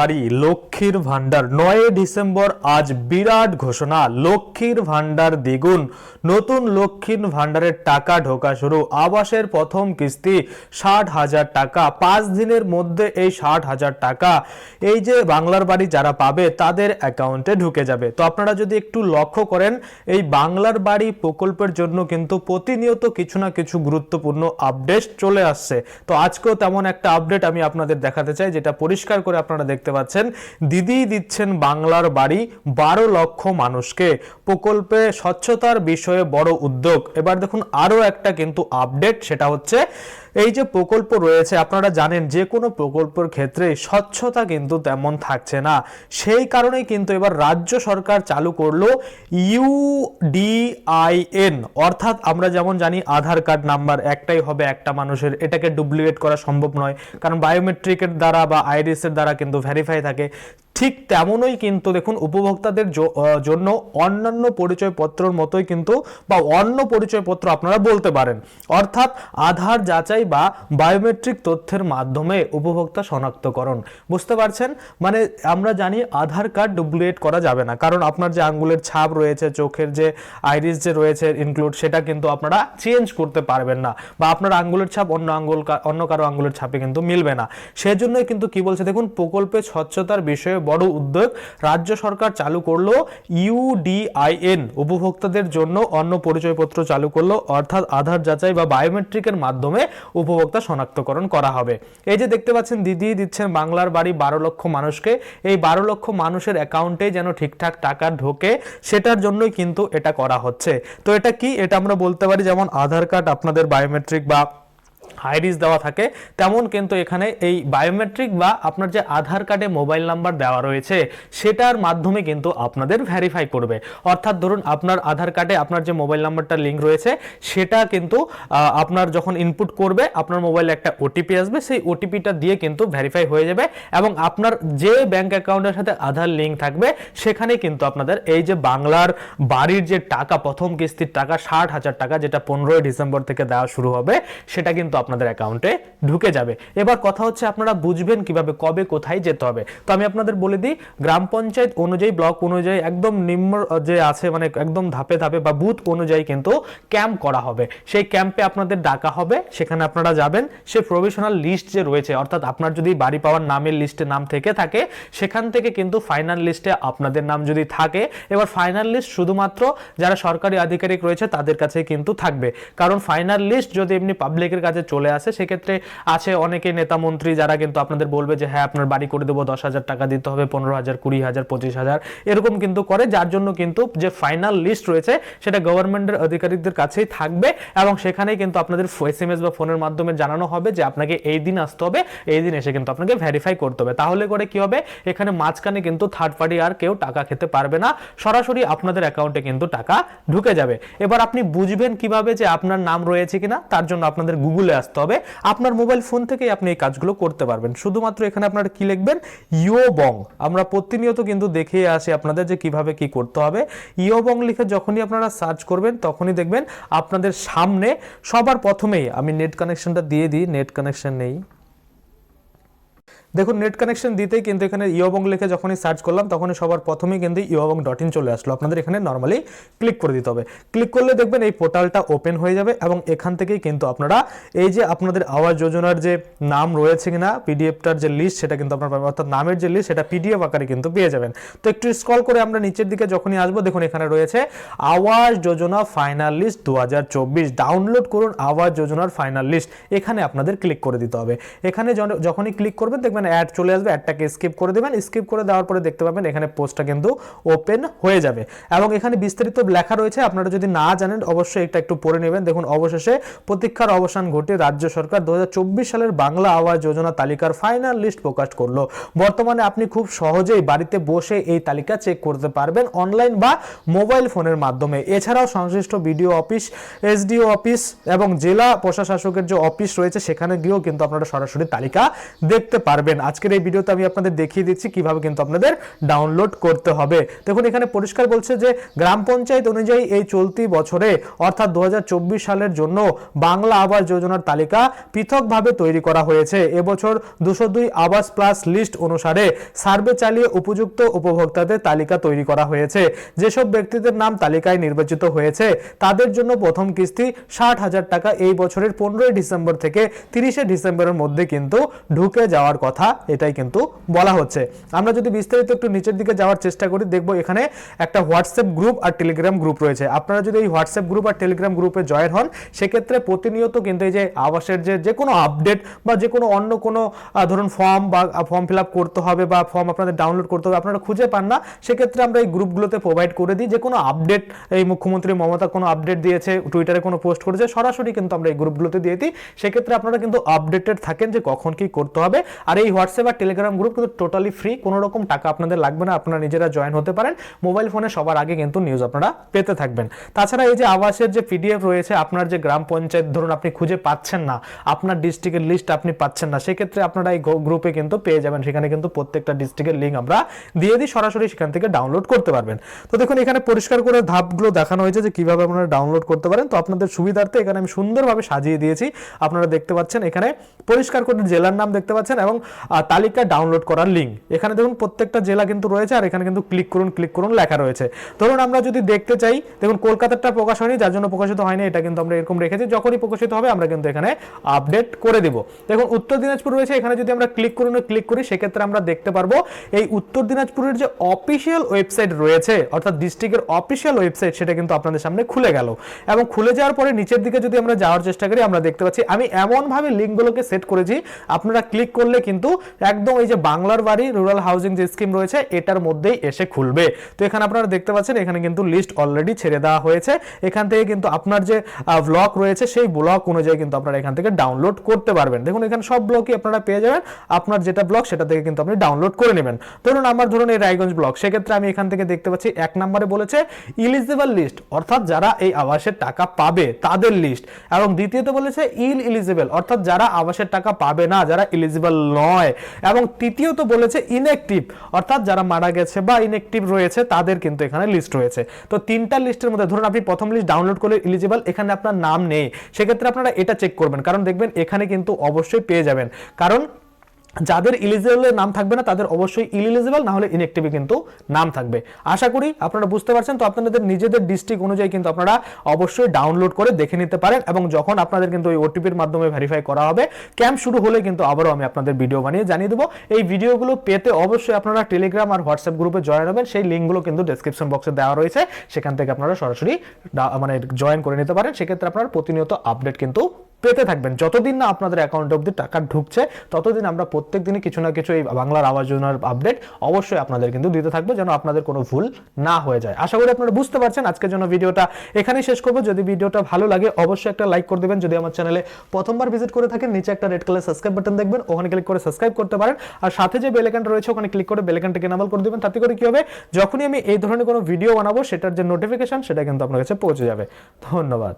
বাড়ি লক্ষ্মীর ভান্ডার নয় ডিসেম্বর আজ বিরাট ঘোষণা, লক্ষ্মীর ভান্ডার দ্বিগুণ। নতুন লক্ষ্মীর ভান্ডারের টাকা ঢোকা শুরু। আবাসের প্রথম কিস্তি ষাট হাজার টাকা। পাঁচ দিনের মধ্যে এই ষাট হাজার টাকা এই যে বাংলার বাড়ি যারা পাবে, তাদের অ্যাকাউন্টে ঢুকে যাবে। তো আপনারা যদি একটু লক্ষ্য করেন, এই বাংলার বাড়ি প্রকল্পের জন্য কিন্তু প্রতিনিয়ত কিছু না কিছু গুরুত্বপূর্ণ আপডেট চলে আসছে। তো আজকেও তেমন একটা আপডেট আমি আপনাদের দেখাতে চাই, যেটা পরিষ্কার করে আপনারা দেখতে পাচ্ছেন, দিদি দিচ্ছেন বাংলার বাড়ি, বারো লক্ষ মানুষকে। প্রকল্পে স্বচ্ছতার বিষয়ে বড় উদ্যোগ। এবার দেখুন, আরও একটা কিন্তু আপডেট সেটা হচ্ছে এই যে প্রকল্প রয়েছে, আপনারা জানেন যে কোনো প্রকল্পের ক্ষেত্রে স্বচ্ছতা কিন্তু তেমন থাকছে না। সেই কারণেই কিন্তু এবার রাজ্য সরকার চালু করল ইউডিআইএন অর্থাৎ আমরা যেমন জানি, আধার কার্ড নাম্বার একটাই হবে একটা মানুষের। এটাকে ডুপ্লিকেট করা সম্ভব নয়। কারণ বায়োমেট্রিকের দ্বারা বা আইরিসের দ্বারা কিন্তু ভেরিফাই থাকে। ঠিক তেমনই কিন্তু দেখুন, উপভোক্তাদের জন্য অন্যান্য পরিচয়পত্রের মতোই কিন্তু বা অন্য পরিচয়পত্র আপনারা বলতে পারেন। অর্থাৎ আধার যাচাই বা বায়োমেট্রিক তথ্যের মাধ্যমে উপভোক্তা শনাক্তকরণ। বুঝতে পারছেন? মানে আমরা জানি আধার কার্ড ডুপ্লিকেট করা যাবে না। কারণ আপনার যে আঙ্গুলের ছাপ রয়েছে, চোখের যে আইরিস যে রয়েছে ইনক্লুড সেটা কিন্তু আপনারা চেঞ্জ করতে পারবেন না। বা আপনার আঙ্গুলের ছাপ অন্য আঙ্গুল অন্য কারও আঙ্গুলের ছাপে কিন্তু মিলবে না। সেজন্যই কিন্তু কি বলছে, দেখুন, প্রকল্পে স্বচ্ছতার বিষয়ে বড় উদ্যোগ রাজ্য সরকার চালু করল ইউডিআইএন উপভোক্তাদের জন্য অন্য পরিচয়পত্র চালু করল, অর্থাৎ আধার যাচাই বা বায়োমেট্রিকের মাধ্যমে উপভোক্তা শনাক্তকরণ করা হবে। এই যে দেখতে পাচ্ছেন, দিদি দিচ্ছেন বাংলার বাড়ি বারো লক্ষ মানুষকে। এই বারো লক্ষ মানুষের অ্যাকাউন্টে যেন ঠিকঠাক টাকা ঢোকে, সেটার জন্যই কিন্তু এটা করা হচ্ছে। তো এটা কি? এটা আমরা বলতে পারি যেমন আধার কার্ড, আপনাদের বায়োমেট্রিক বা আইরিস দেওয়া থাকে, তেমন কিন্তু এখানে এই বায়োমেট্রিক বা আপনার যে আধার কার্ডে মোবাইল নাম্বার দেওয়া রয়েছে, সেটার মাধ্যমে কিন্তু আপনাদের ভেরিফাই করবে। অর্থাৎ ধরুন আপনার আধার কার্ডে আপনার যে মোবাইল নাম্বারটা লিঙ্ক রয়েছে, সেটা কিন্তু আপনার যখন ইনপুট করবে, আপনার মোবাইলে একটা ওটিপি আসবে, সেই ওটিপিটা দিয়ে কিন্তু ভেরিফাই হয়ে যাবে এবং আপনার যে ব্যাংক অ্যাকাউন্টের সাথে আধার লিঙ্ক থাকবে, সেখানে কিন্তু আপনাদের এই যে বাংলার বাড়ির যে টাকা, প্রথম কিস্তির টাকা, ষাট হাজার টাকা, যেটা পনেরোই ডিসেম্বর থেকে দেওয়া শুরু হবে, সেটা কিন্তু আপনাদের অ্যাকাউন্টে ঢুকে যাবে। এবার কথা হচ্ছে আপনারা বুঝবেন কীভাবে কবে কোথায় যেতে হবে। তো আমি আপনাদের বলে দিই, গ্রাম পঞ্চায়েত অনুযায়ী, ব্লক অনুযায়ী একদম নিম্ন যে আছে মানে একদম ধাপে ধাপে বা বুথ অনুযায়ী কিন্তু ক্যাম্প করা হবে। সেই ক্যাম্পে আপনাদের ডাকা হবে, সেখানে আপনারা যাবেন। সে প্রভিশনাল লিস্ট যে রয়েছে, অর্থাৎ আপনার যদি বাড়ি পাওয়ার নামের লিস্টে নাম থেকে থাকে, সেখান থেকে কিন্তু ফাইনাল লিস্টে আপনাদের নাম যদি থাকে, এবার ফাইনাল লিস্ট শুধুমাত্র যারা সরকারি আধিকারিক রয়েছে, তাদের কাছে কিন্তু থাকবে। কারণ ফাইনাল লিস্ট যদি এমনি পাবলিকের কাছে চলে আসে। সেক্ষেত্রে আছে অনেকে নেতা মন্ত্রী যারা কিন্তু আপনাদের বলবে যে হ্যাঁ আপনার বাড়ি করে দেবো, দশ হাজার টাকা দিতে হবে, পনেরো হাজার, কুড়ি হাজার, পঁচিশ হাজার। এরকম কিন্তু করে, যার জন্য কিন্তু যে ফাইনাল লিস্ট রয়েছে, সেটা গভর্নমেন্টের আধিকারিকদের কাছেই থাকবে এবং সেখানেই কিন্তু আপনাদের এস এম এস বা ফোনের মাধ্যমে জানানো হবে যে, আপনাকে এই দিন আসতে হবে, এই দিন এসে কিন্তু আপনাকে ভেরিফাই করতে হবে। তাহলে করে কি হবে? এখানে মাঝখানে কিন্তু থার্ড পার্টি আর কেউ টাকা খেতে পারবে না। সরাসরি আপনাদের অ্যাকাউন্টে কিন্তু টাকা ঢুকে যাবে। এবার আপনি বুঝবেন কীভাবে যে আপনার নাম রয়েছে কিনা, তার জন্য আপনাদের গুগলে আসতে হবে। আপনার মোবাইল ফোন থেকেই আপনি এই কাজগুলো করতে পারবেন। শুধুমাত্র এখানে আপনারা কি লিখবেন? ইয়োবং আমরা প্রতিনিয়ত কিন্তু দেখিয়ে আসি আপনাদের যে কীভাবে কি করতে হবে। ইয়োবং লিখে যখনই আপনারা সার্চ করবেন, তখনই দেখবেন আপনাদের সামনে সবার প্রথমেই আমি নেট কানেকশনটা দিয়ে দিই নেট কানেকশন নেই। দেখুন নেট কানেকশন দিতেই কিন্তু এখানে ইয়বং লিখে যখনই সার্চ করলাম, তখনই সবার প্রথমেই কিন্তু ইয়বং ডট ইন চলে আসলো। আপনাদের এখানে নর্মালি ক্লিক করে দিতে হবে। ক্লিক করলে দেখবেন এই পোর্টালটা ওপেন হয়ে যাবে এবং এখান থেকেই কিন্তু আপনারা এই যে আপনাদের আওয়াজ যোজনার যে নাম রয়েছে কিনা পিডিএফটার যে লিস্ট সেটা কিন্তু আপনার পাবেন। অর্থাৎ নামের যে লিস্ট সেটা পিডিএফ আকারে কিন্তু পেয়ে যাবেন। তো একটু স্ক্রল করে আমরা নিচের দিকে যখনই আসব, দেখুন এখানে রয়েছে আবাস যোজনা ফাইনাল লিস্ট দু হাজার চব্বিশ। ডাউনলোড করুন আওয়াজ যোজনার ফাইনাল লিস্ট এখানে আপনাদের ক্লিক করে দিতে হবে। এখানে যখনই ক্লিক করবেন, দেখবেন অ্যাড চলে আসবে অ্যাডটাকে স্কিপ করে দেবেন। স্কিপ করে দেওয়ার পরে দেখতে পাবেন এখানে পোস্টটা কিন্তু ওপেন হয়ে যাবে। এবং এখানে বিস্তারিত লেখা রয়েছে, আপনারা যদি না জানেন অবশ্যই এটা একটু পড়ে নেবেন। দেখুন, অবশেষে প্রতীক্ষার অবসান ঘটে রাজ্য সরকার দু সালের বাংলা আবাস যোজনা তালিকার ফাইনাল লিস্ট প্রকাশ করল। বর্তমানে আপনি খুব সহজেই বাড়িতে বসে এই তালিকা চেক করতে পারবেন অনলাইন বা মোবাইল ফোনের মাধ্যমে। এছাড়াও সংশ্লিষ্ট বিডিও অফিস এসডিও অফিস এবং জেলা প্রশাসকের যে অফিস রয়েছে, সেখানে গিয়েও কিন্তু আপনারা সরাসরি তালিকা দেখতে পারবেন। পারবেন আজকের এই ভিডিওতে আমি আপনাদের দেখিয়ে দিচ্ছি কীভাবে কিন্তু আপনাদের ডাউনলোড করতে হবে। দেখুন, এখানে পরিষ্কার বলছে যে, গ্রাম পঞ্চায়েত অনুযায়ী এই চলতি বছরে, অর্থাৎ দু সালের জন্য বাংলা আবাস যোজনার তালিকা পৃথকভাবে তৈরি করা হয়েছে। এবছর দুশো দুই আবাস প্লাস লিস্ট অনুসারে সার্ভে চালিয়ে উপযুক্ত উপভোক্তাদের তালিকা তৈরি করা হয়েছে। যেসব ব্যক্তিদের নাম তালিকায় নির্বাচিত হয়েছে, তাদের জন্য প্রথম কিস্তি ষাট হাজার টাকা। এই বছরের পনেরোই ডিসেম্বর থেকে তিরিশে ডিসেম্বরের মধ্যে কিন্তু ঢুকে যাওয়ার কথা। এটাই কিন্তু বলা হচ্ছে। আমরা যদি বিস্তারিত একটু নিচের দিকে যাওয়ার চেষ্টা করি, দেখব এখানে একটা হোয়াটসঅ্যাপ গ্রুপ আর টেলিগ্রাম গ্রুপ রয়েছে। আপনারা যদি এই হোয়াটসঅ্যাপ গ্রুপ আর টেলিগ্রাম গ্রুপে জয়েন হন, সেক্ষেত্রে প্রতিনিয়ত কিন্তু এই যে আবাসের যে যে কোনো আপডেট বা যে কোনো অন্য কোনো ধরুন ফর্ম বা ফর্ম ফিল করতে হবে বা ফর্ম আপনাদের ডাউনলোড করতে হবে, আপনারা খুঁজে পান না, সেক্ষেত্রে আমরা এই গ্রুপগুলোতে প্রোভাইড করে দিই। যে কোনো আপডেট এই মুখ্যমন্ত্রী মমতা কোনো আপডেট দিয়েছে টুইটারে কোনো পোস্ট করেছে, সরাসরি কিন্তু আমরা এই গ্রুপগুলোতে দিয়ে দিই। সেক্ষেত্রে আপনারা কিন্তু আপডেটেড থাকেন যে কখন কি করতে হবে। আর এই হোয়াটসঅ্যাপ আর টেলিগ্রাম গ্রুপ কিন্তু টোটালি ফ্রি কোনো রকম টাকা আপনাদের লাগবে না, আপনারা নিজেরা জয়েন হতে পারেন। মোবাইল ফোনে সবার আগে কিন্তু নিউজ আপনারা পেতে থাকবেন। তাছাড়া এই যে আবাসের যে পিডিএফ রয়েছে, আপনার যে গ্রাম পঞ্চায়েত, ধরুন আপনি খুঁজে পাচ্ছেন না, আপনার ডিস্ট্রিক্টের লিস্ট আপনি পাচ্ছেন না, সেক্ষেত্রে আপনারা এই গ্রুপে কিন্তু পেয়ে যাবেন। সেখানে কিন্তু প্রত্যেকটা ডিস্ট্রিক্টের লিঙ্ক আমরা দিয়ে দিই, সরাসরি সেখান থেকে ডাউনলোড করতে পারবেন। তো দেখুন, এখানে পরিষ্কার করে ধাপগুলো দেখানো হয়েছে যে কীভাবে আপনারা ডাউনলোড করতে পারেন। তো আপনাদের সুবিধার্থে এখানে আমি সুন্দরভাবে সাজিয়ে দিয়েছি। আপনারা দেখতে পাচ্ছেন এখানে পরিষ্কার করে জেলার নাম দেখতে পাচ্ছেন এবং তালিকা ডাউনলোড করার লিঙ্ক এখানে দেখুন প্রত্যেকটা জেলা কিন্তু রয়েছে আর এখানে কিন্তু ক্লিক করুন ক্লিক করুন লেখা রয়েছে। ধরুন আমরা যদি দেখতে চাই, দেখুন কলকাতাটা প্রকাশ হয়নি, যার জন্য প্রকাশিত হয়নি, এটা কিন্তু আমরা এরকম রেখেছি, যখনই প্রকাশিত হবে আমরা কিন্তু এখানে আপডেট করে দিব। দেখুন উত্তর দিনাজপুর রয়েছে, এখানে যদি আমরা ক্লিক করুন ক্লিক করি, সেক্ষেত্রে আমরা দেখতে পারব এই উত্তর দিনাজপুরের যে অফিসিয়াল ওয়েবসাইট রয়েছে, অর্থাৎ ডিস্ট্রিক্টের অফিসিয়াল ওয়েবসাইট সেটা কিন্তু আপনাদের সামনে খুলে গেল। এবং খুলে যাওয়ার পরে নিচের দিকে যদি আমরা যাওয়ার চেষ্টা করি, আমরা দেখতে পাচ্ছি, আমি এমনভাবে লিঙ্কগুলোকে সেট করেছি, আপনারা ক্লিক করলে কিন্তু একদম এই যে বাংলার বাড়ি রুরাল হাউজিং যে স্কিম রয়েছে, এটার মধ্যেই এসে খুলবে। তো এখানে আপনারা দেখতে পাচ্ছেন, এখানে কিন্তু লিস্ট অলরেডি ছেড়ে দেওয়া হয়েছে। এখান থেকে কিন্তু আপনার যে ব্লক রয়েছে, সেই ব্লক অনুযায়ী কিন্তু আপনারা এখান থেকে ডাউনলোড করতে পারবেন। দেখুন, এখানে সব ব্লকই আপনারা পেয়ে যাবেন। আপনার যেটা ব্লক সেটা থেকে কিন্তু আপনি ডাউনলোড করে নেবেন। ধরুন, আমার ধরুন এই রায়গঞ্জ ব্লক সেক্ষেত্রে আমি এখান থেকে দেখতে পাচ্ছি, এক নম্বরে বলেছে ইলিজিবল লিস্ট অর্থাৎ যারা এই আবাসের টাকা পাবে, তাদের লিস্ট এবং দ্বিতীয়ত বলেছে ইল ইলিজিবল অর্থাৎ যারা আবাসের টাকা পাবে না, যারা ইলিজিবল নয়। এবং তৃতীয়ত বলেছে ইনএক্টিভ অর্থাৎ যারা মারা গেছে বা ইনএক্টিভ রয়েছে, তাদের কিন্তু এখানে লিস্ট রয়েছে। তো তিনটা লিস্টের মধ্যে, ধরুন আপনি প্রথম লিস্ট ডাউনলোড করলে ইলিজিবল এখানে আপনার নাম নেই। সেক্ষেত্রে আপনারা এটা চেক করবেন। কারণ দেখবেন এখানে কিন্তু অবশ্যই পেয়ে যাবেন। কারণ যাদের ইলিজিবলের নাম থাকবে না, তাদের অবশ্যই ইলিজিবল না হলে ইনএক্টিভে কিন্তু নাম থাকবে। আশা করি আপনারা বুঝতে পারছেন, তো আপনাদের নিজেদের ডিস্ট্রিক্ট অনুযায়ী কিন্তু আপনারা অবশ্যই ডাউনলোড করে দেখে নিতে পারেন এবং যখন আপনাদের কিন্তু ওই ওটিপির মাধ্যমে ভেরিফাই করা হবে ক্যাম্প শুরু হলে কিন্তু আবারও আমি আপনাদের ভিডিও বানিয়ে জানিয়ে দেবো। এই ভিডিওগুলো পেতে অবশ্যই আপনারা টেলিগ্রাম আর হোয়াটসঅ্যাপ গ্রুপে জয়েন হবেন, সেই লিঙ্কগুলো কিন্তু ডেসক্রিপশন বক্সে দেওয়া রয়েছে। সেখান থেকে আপনারা সরাসরি মানে জয়েন করে নিতে পারেন। সেক্ষেত্রে আপনারা প্রতিনিয়ত আপডেট কিন্তু পেতে থাকবেন। যতদিন না আপনাদের অ্যাকাউন্ট অব্দি টাকা ঢুকছে, ততদিন আমরা প্রত্যেক দিনই কিছু না কিছু এই বাংলার আবাস যোজনার আপডেট অবশ্যই আপনাদের কিন্তু দিতে থাকব যেন আপনাদের কোনো ভুল না হয়ে যায়। আশা করি আপনারা বুঝতে পারছেন আজকের জন্য ভিডিওটা এখানেই শেষ করব। যদি ভিডিওটা ভালো লাগে অবশ্যই একটা লাইক করে দেবেন। যদি আমার চ্যানেলে প্রথমবার ভিজিট করে থাকেন, নিচে একটা রেড কালার সাবস্ক্রাইব বাটন দেখবেন, ওখানে ক্লিক করে সাবস্ক্রাইব করতে পারেন। আর সাথে যে বেলেকানটা রয়েছে, ওখানে ক্লিক করে বেলেকানটাকে নামাল করে দেবেন। তাতে করে কি হবে? যখনই আমি এই ধরনের কোনো ভিডিও বানাবো, সেটার যে নোটিফিকেশন সেটা কিন্তু আপনার কাছে পৌঁছে যাবে। ধন্যবাদ।